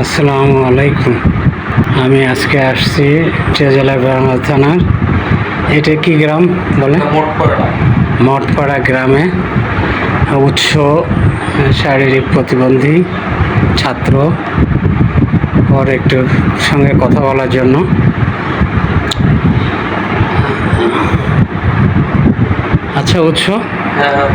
আসসালামু আলাইকুম। আমি আজকে আসছি জেলা বেড়ানো থানার। এটা কি গ্রাম বলে? মঠপাড়া। গ্রামে উৎস শারীরিক প্রতিবন্ধী ছাত্র। ওর একটু সঙ্গে কথা বলার জন্য। আচ্ছা উৎস? হ্যাঁ।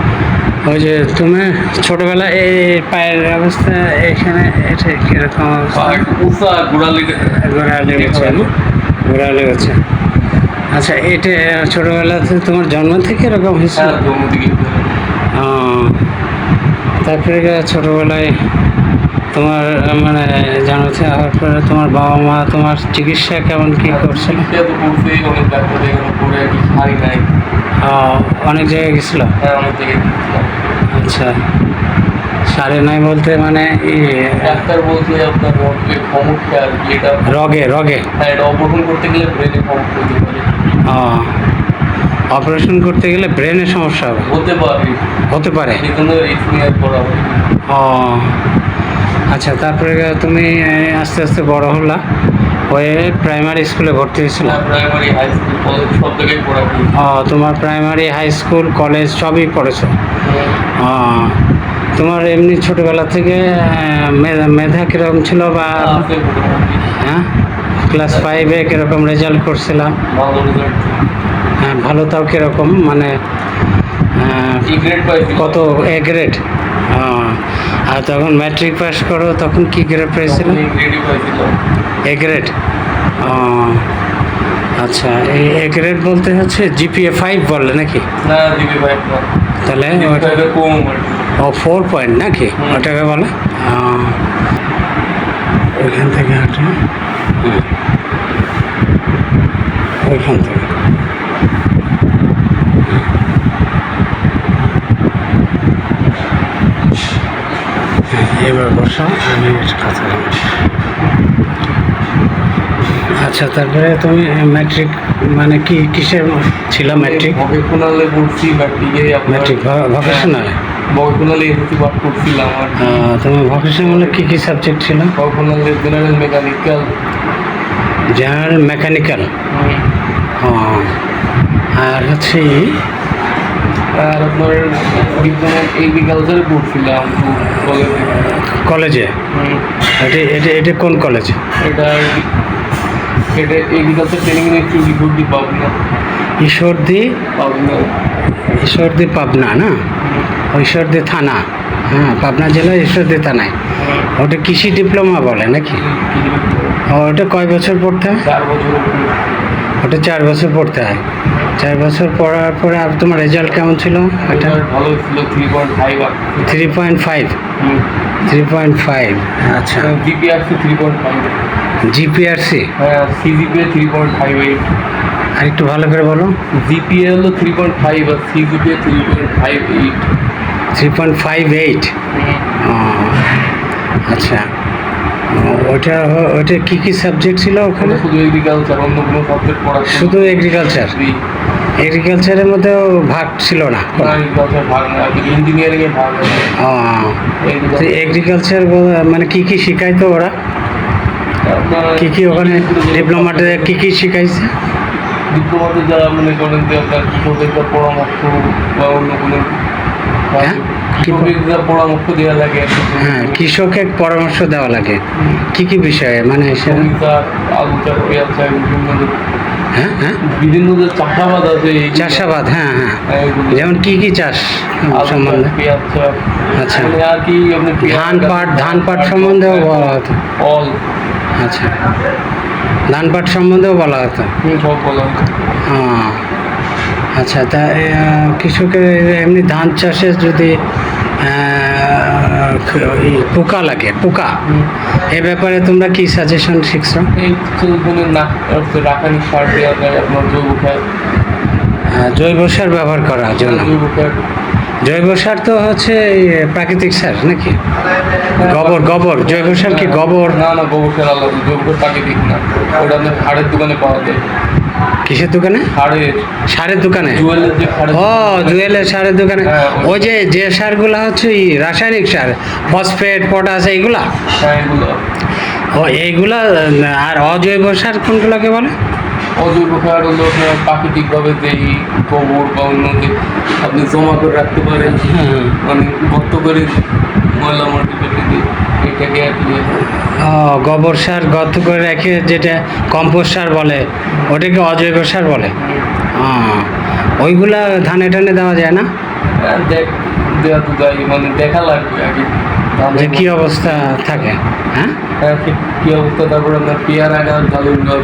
ওই যে তুমি ছোটবেলায় এই পায়ের অবস্থা এখানে এটা কীরকম অবস্থা? উষা গোড়ালি ঘোরা লেগেছে না? ঘোরা আচ্ছা এটা ছোটবেলাতে তোমার জন্ম থেকে এরকম হয়েছিল হ্যাঁ তারপরে ছোটবেলায় তোমার মানে জানাচ্ছে তারপরে তোমার বাবা মা তোমার চিকিৎসা কেমন কি করছিল অনেক জায়গায় গেছিল? হ্যাঁ অনেক জায়গায়। আচ্ছা। সারে নয় বলতে মানে ডাক্তার বলছে আপনার রক্তে সমস্যা আর কি এটা রগে রগে। হ্যাঁ এটা অপারেশন করতে গেলে ব্রেনে সমস্যা হতে পারে। অপারেশন করতে গেলে ব্রেনের সমস্যা হবে? হতে পারে। হতে পারে? সেজন্য রিস্ক নিয়ে করা ও আচ্ছা তারপরে তুমি আস্তে আস্তে বড় হলা। হয়ে প্রাইমারি স্কুলে ভর্তি হয়েছিল? প্রাইমারি হাই স্কুল কলেজ সব জায়গায় পড়া ও তোমার প্রাইমারি হাই স্কুল কলেজ সবই পড়েছো? তোমার এমনি ছোটবেলা থেকে মেধা কীরকম ছিল বা হ্যাঁ ক্লাস ফাইভে কীরকম রেজাল্ট করছিলাম হ্যাঁ ভালো তাও কীরকম? মানে পাইছি। কত এ গ্রেড আর তখন ম্যাট্রিক পাস করো তখন কি গ্রেড পেয়েছিল এ গ্রেড আচ্ছা এই এ গ্রেড বলতে হচ্ছে জিপিএ ফাইভ বললে নাকি? না তাহলে। ও ফোর পয়েন্ট নাকি। ওটাকে বলে? ওইখান থেকে। ওইখান থেকে। এবার বসো আমি বলব। আচ্ছা তারপরে তুমি ম্যাট্রিক মানে কি কিসের ছিল ম্যাট্রিক ভকেশনালে পড়ছি ম্যাট্রিকে আপনার ম্যাট্রিক ভকেশনাল ভকেশনালে এসএসসি পাস করছিলাম আর তুমি ভকেশনালে কি কি সাবজেক্ট ছিল? ভকেশনালে জেনারেল মেকানিক্যাল জেনারেল মেকানিক্যাল আর হচ্ছে আর আপনার ডিপ্লোমা এগ্রিকালচারে কলেজে? কলেজে এটা এটা এটা কোন কলেজ? এটা এটা এগ্রিকালচার ট্রেনিং ইনস্টিটিউট ইগুডি পাবনা। ঈশ্বরদী পাবনা। ঈশ্বরদী পাবনা না? ঈশ্বরদী থানা। হ্যাঁ পাবনা জেলা ঈশ্বরদী থানায়। ওটা কৃষি ডিপ্লোমা বলে নাকি? ওটা কয় বছর পড়তে হয়। ওটা চার বছর পড়তে হয়। চার বছর পড়ার পরে আর তোমার রেজাল্ট কেমন ছিল? এটা ভালো ছিল three point five three point five three point five আচ্ছা। GPRC three point five GPRC হ্যাঁ CGPA three point five eight আর একটু ভালো করে বলো। জিপিএ হলো থ্রি পয়েন্ট ফাইভ আর CGPA three point five eight three point five eight আচ্ছা। ও, ওটা হ- ওটা কী কী সাবজেক্ট ছিল ওখানে? শুধু এগ্রিকালচার অন্য কোনো সাবজেক্ট পড়া শুধু এগ্রিকালচার। এগ্রিকালচারের মধ্যেও ভাগ ছিল না। ইঞ্জিনিয়ারিং ভাগ এগ্রিকালচার মানে কি কি শিখাইতো ওরা? কি কি ওখানে ডিপ্লোমাতে কি কি শিখাইছে? ডিপ্লোমাতে যারা মনে করেন যে আপনার কৃষকদের পরামর্শ বা অন্য কোনো হ্যাঁ? পরামর্শ দেওয়া লাগে হ্যাঁ কৃষকের পরামর্শ দেওয়া লাগে। কি কি বিষয়ে? মানে হ্যাঁ হ্যাঁ? বিভিন্ন যে চাষাবাদ আছে চাষাবাদ হ্যাঁ হ্যাঁ। যেমন কি কি চাষ সম্বন্ধে? আচ্ছা। আর কি ধান পাট ধান পাট সম্বন্ধেও বলা হতো। আচ্ছা। ধান পাট সম্বন্ধেও বলা হতো। হুম, সব বলা হয়। আচ্ছা তা কৃষকের এমনি ধান চাষে যদি পোকা লাগে পোকা এ ব্যাপারে তোমরা কি সাজেশন শিখছো? এই চলগুলো না রাসায়নিক সার দেওয়া যায় আপনার জৈব সার। আহ, জৈব সার ব্যবহার করার জন্য জৈব সার। জৈব সার। তো হচ্ছে প্রাকৃতিক সার নাকি? গোবর গোবর জৈব সার কি গোবর? না না গোবর সার আলাদা জৈব সার প্রাকৃতিক না ওটা আপনার সারের দোকানে পাওয়া যায়। কিসের দোকানে? সারের। দোকানে? ও জুয়েলের সারের দোকানে। হ্যাঁ, ওই- যে যে সারগুলো হচ্ছে রাসায়নিক সার ফসফেট পটাশ এইগুলা? হ্যাঁ ও এইগুলা আর অজৈব সার কোনগুলোকে বলে? অজৈব সার হলো প্রাকৃতিকভাবে যেই গোবর বা অন্য আপনি জমা করে রাখতে পারেন। হ্যাঁ মানে গর্ত করে ময়লা মাটি কেটে দিয়ে। এটাকে আর কি ও গোবর সার গত করে রেখে যেটা কম্পোস্ট সার বলে ওটাকে অজৈব সার বলে। ওইগুলা ধানে টানে দেওয়া যায় না? মানে দেখা লাগবে আগে। যে কি অবস্থা থাকে হ্যাঁ? হ্যাঁ ঠিক কি অবস্থা? তারপরে আপনার পেয়ারা গাছ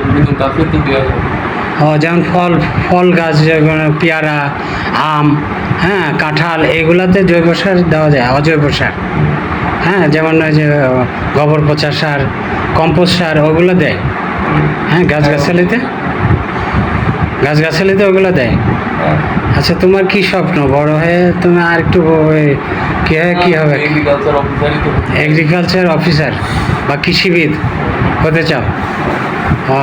বিভিন্ন যেমন ফল ফল গাছ পেয়ারা আম হ্যাঁ কাঁঠাল এগুলাতে জৈব সার দেওয়া যায় অজৈব সার। হ্যাঁ যেমন ওই যে গোবর পচা সার কম্পোস্ট সার ওগুলো দেয়। হ্যাঁ গাছগাছালিতে গাছগাছালিতে ওগুলো দেয়। হ্যাঁ। আচ্ছা তোমার কি স্বপ্ন? বড় হয়ে তুমি আর একটু কি হয় কি হবে? এগ্রিকালচার অফিসার বা কৃষিবিদ হতে চাও। ও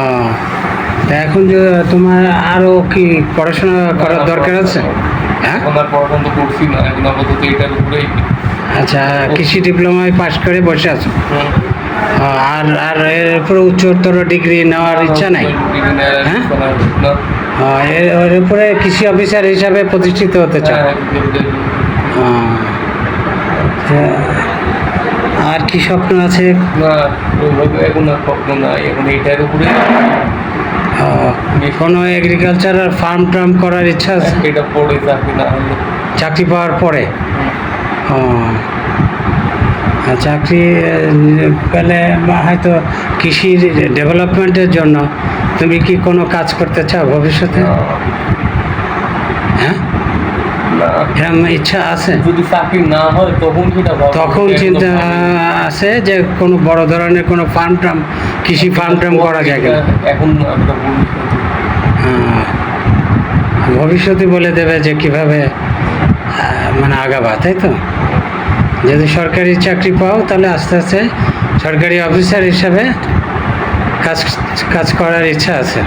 তা এখন যে তোমার আরও কি পড়াশোনা করার দরকার আছে? হ্যাঁ? পড়াশোনা তো করছি না। এখন আপাতত এটার উপরেই আচ্ছা কৃষি ডিপ্লোমায় পাশ করে বসে আছো? আর আর এর উপরে উচ্চতর ডিগ্রি নেওয়ার ইচ্ছা নাই? হ্যাঁ? এর উপরে কৃষি অফিসার হিসাবে প্রতিষ্ঠিত হতে চাও? হ্যাঁ, আর কি স্বপ্ন আছে? কোনো এগ্রিকালচারাল আর ফার্ম টার্ম করার ইচ্ছা আছে? চাকরি পাওয়ার পরে? ও আর চাকরি পেলে হয়তো কৃষির ডেভেলপমেন্টের জন্য তুমি কি কোনো কাজ করতে চাও ভবিষ্যতে? হ্যাঁ? এরকম ইচ্ছা আছে? যদি চাকরি না হয় তখন তখন চিন্তা। আছে যে কোনো বড় ধরনের কোনো ফার্ম টার্ম কৃষি ফার্ম টার্ম করা যায় কিনা? এখন হ্যাঁ। ভবিষ্যতে বলে দেবে যে কীভাবে মানে আগাবা, তাই তো? যদি সরকারি চাকরি পাও, তাহলে আস্তে আস্তে সরকারি অফিসার হিসাবে কাজ কাজ করার ইচ্ছা আছে।